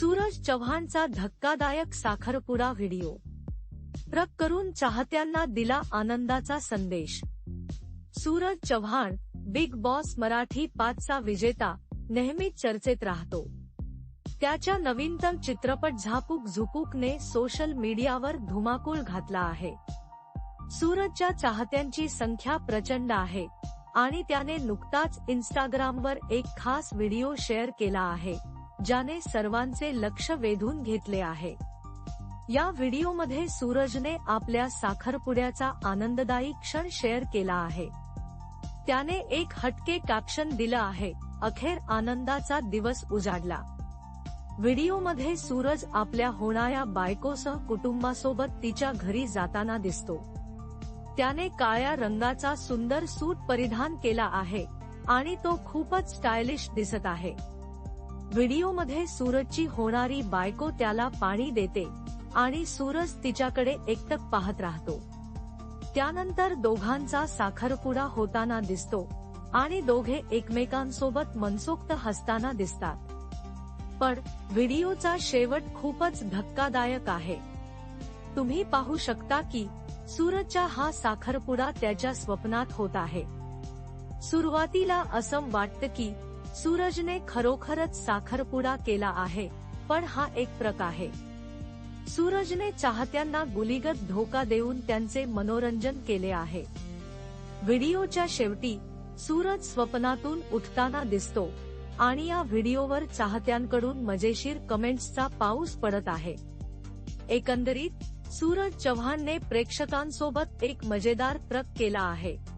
सूरज चव्हाणचा धक्कादायक साखरपुडा video. Truck करून चाहत्यांना दिला आनंदाचा संदेश. सूरज चव्हाण बिग बॉस मराठी पाचचा विजेता नेहमीच चर्चेत राहतो. त्याच्या नवीनतम चित्रपट झापूक झुपूकने सोशल मीडियावर धुमाकूळ घातला आहे. सूरजच्या चाहत्यांची संख्या प्रचंड आहे आणि त्याने नुकताच इंस्टाग्रामवर एक खास व्हिडिओ शेअर केला आहे. ज्याने सर्वांचे लक्ष वेधून घेतले आहे. या व्हिडिओमध्ये सूरजने आपल्या साखरपुड्याचा आनंददायी क्षण शेअर केला आहे. त्याने एक हटके कॅप्शन दिलं आहे अखेर आनंदाचा दिवस उजाडला. व्हिडिओमध्ये सूरज आपल्या होणाऱ्या बायकोसह कुटुंबासोबत तिच्या घरी जाताना दिसतो. त्याने काळ्या रंगाचा सुंदर सूट परिधान केला आहे आणि तो खूपच स्टायलिश दिसत आहे. व्हिडिओमध्ये सूरजची होणारी बायको त्याला पाणी देते आणि सूरज तिच्याकडे एकटक पाहत राहतो. त्यानंतर दोघांचा साखरपुडा होताना दिसतो आणि दोघे एकमेकांसोबत मनसोक्त हसताना दिसतात. पण व्हिडिओचा शेवट खूपच धक्कादायक आहे. तुम्ही पाहू शकता की सूरजचा हा साखरपुडा त्याच्या स्वप्नात होत आहे. सुरुवातीला असं वाटतं की सूरजने खरोखरच साखरपुडा केला आहे पण हा एक प्रक आहे. सूरजने चाहत्यांना गुलीगत धोका देऊन त्यांचे मनोरंजन केले आहे. व्हिडिओच्या शेवटी सूरज स्वप्नातून उठताना दिसतो आणि या व्हिडिओवर चाहत्यांकडून मजेशीर कमेंट्सचा पाऊस पडत आहे. एकंदरीत सूरज चव्हाणने प्रेक्षकांसोबत एक मजेदार ट्रक केला आहे.